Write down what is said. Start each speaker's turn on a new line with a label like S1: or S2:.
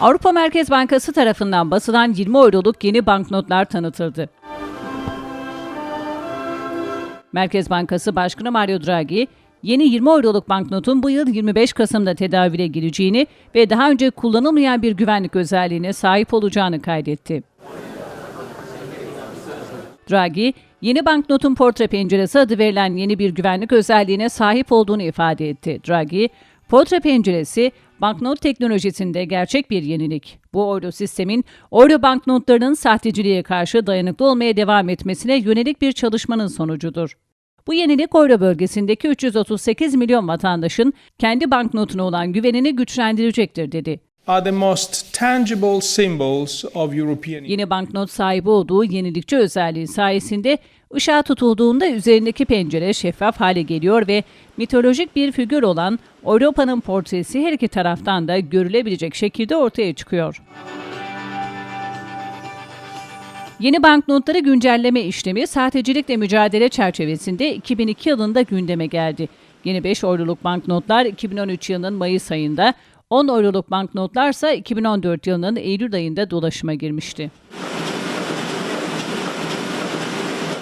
S1: Avrupa Merkez Bankası tarafından basılan 20 euroluk yeni banknotlar tanıtıldı. Merkez Bankası Başkanı Mario Draghi, yeni 20 euroluk banknotun bu yıl 25 Kasım'da tedavüle gireceğini ve daha önce kullanılmayan bir güvenlik özelliğine sahip olacağını kaydetti. Draghi, yeni banknotun portre penceresi adı verilen yeni bir güvenlik özelliğine sahip olduğunu ifade etti. Draghi, portre penceresi banknot teknolojisinde gerçek bir yenilik. Bu euro sistemin euro banknotlarının sahteciliğe karşı dayanıklı olmaya devam etmesine yönelik bir çalışmanın sonucudur. Bu yenilik euro bölgesindeki 338 milyon vatandaşın kendi banknotuna olan güvenini güçlendirecektir dedi.
S2: Are the most tangible symbols of European
S1: Yeni banknot sahibi olduğu yenilikçi özelliği sayesinde ışığa tutulduğunda üzerindeki pencere şeffaf hale geliyor ve mitolojik bir figür olan Avrupa'nın portresi her iki taraftan da görülebilecek şekilde ortaya çıkıyor. Yeni banknotları güncelleme işlemi sahtecilikle mücadele çerçevesinde 2002 yılında gündeme geldi. Yeni 5 euroluk banknotlar 2013 yılının Mayıs ayında, 10 euroluk banknotlarsa 2014 yılının Eylül ayında dolaşıma girmişti.